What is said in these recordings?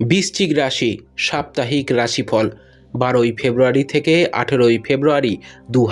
বৃশ্চিক রাশি, সাপ্তাহিক রাশিফল, বারোই ফেব্রুয়ারি থেকে আঠেরোই ফেব্রুয়ারি দু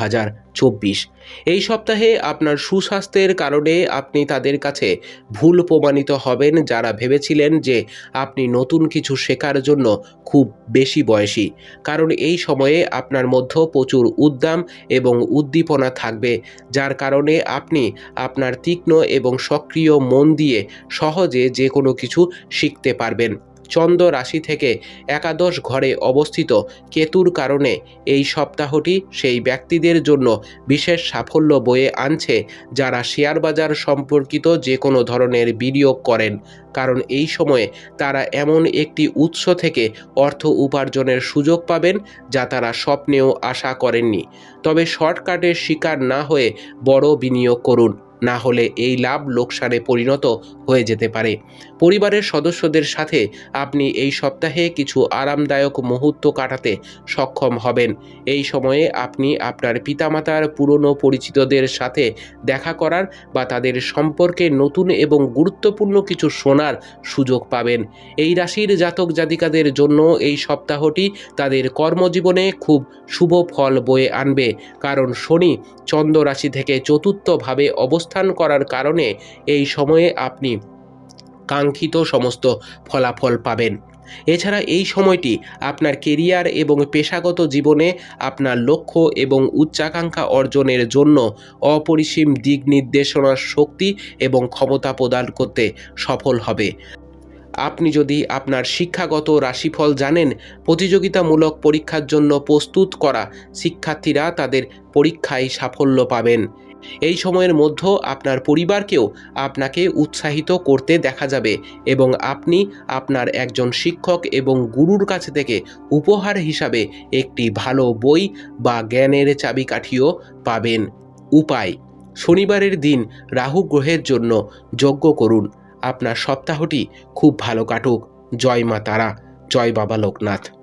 চব্বিশ। এই সপ্তাহে আপনার সুস্বাস্থ্যের কারণে আপনি তাদের কাছে ভুল প্রমাণিত হবেন যারা ভেবেছিলেন যে আপনি নতুন কিছু শেখার জন্য খুব বেশি বয়সী। কারণ এই সময়ে আপনার মধ্যে প্রচুর উদ্দাম এবং উদ্দীপনা থাকবে, যার কারণে আপনি আপনার তীক্ষ্ণ এবং সক্রিয় মন দিয়ে সহজে যে কোনো কিছু শিখতে পারবেন। চন্দ্র রাশি থেকে একাদশ ঘরে অবস্থিত। কেতুর কারণে এই সপ্তাহটি সেই ব্যক্তিদের জন্য বিশেষ সাফল্য বয়ে আনছে যারা শেয়ার বাজার সম্পর্কিত যে কোনো ধরনের বিনিয়োগ করেন। কারণ এই সময়ে তারা এমন একটি উৎস থেকে অর্থ উপার্জনের সুযোগ পাবেন যা তারা স্বপ্নেও আশা করেননি। তবে শর্টকাটের শিকার না হয়ে বড় বিনিয়োগ করুন। না হলে এই লাভ লোকসানে পরিণত হয়ে যেতে পারে। পরিবারের সদস্যদের সাথে আপনি এই সপ্তাহে কিছু আরামদায়ক মুহূর্ত কাটাতে সক্ষম হবেন। এই সময়ে আপনি আপনার পিতামাতার পুরনো পরিচিতদের সাথে দেখা করার বা তাদের সম্পর্কে নতুন এবং গুরুত্বপূর্ণ কিছু শোনার সুযোগ পাবেন। এই রাশির জাতক জাতিকাদের জন্য এই সপ্তাহটি তাদের কর্মজীবনে খুব শুভ ফল বয়ে আনবে। কারণ শনি চন্দ্র রাশি থেকে চতুর্থভাবে অবস্থান করার কারণে এই সময়ে আপনি কাঙ্ক্ষিত সমস্ত ফলাফল পাবেন। এছাড়া এই সময়টি আপনার কেরিয়ার এবং পেশাগত জীবনে আপনার লক্ষ্য এবং উচ্চাকাঙ্ক্ষা অর্জনের জন্য অপরিসীম দিক নির্দেশনার শক্তি এবং ক্ষমতা প্রদান করতে সফল হবে। আপনি যদি আপনার শিক্ষাগত রাশিফল জানেন, প্রতিযোগিতামূলক পরীক্ষার জন্য প্রস্তুত করা শিক্ষার্থীরা তাদের পরীক্ষায় সাফল্য পাবেন। এই সময়ের মধ্যে আপনার পরিবারকেও আপনাকে উৎসাহিত করতে দেখা যাবে এবং আপনি আপনার একজন শিক্ষক এবং গুরুর কাছে থেকে উপহার হিসাবে একটি ভালো বই বা জ্ঞানের চাবিকাঠিও পাবেন। উপায়, শনিবারের দিন রাহু গ্রহের জন্য যজ্ঞ করুন। আপনার সপ্তাহটি খুব ভালো কাটুক। জয় মা তারা জয় বাবা লোকনাথ।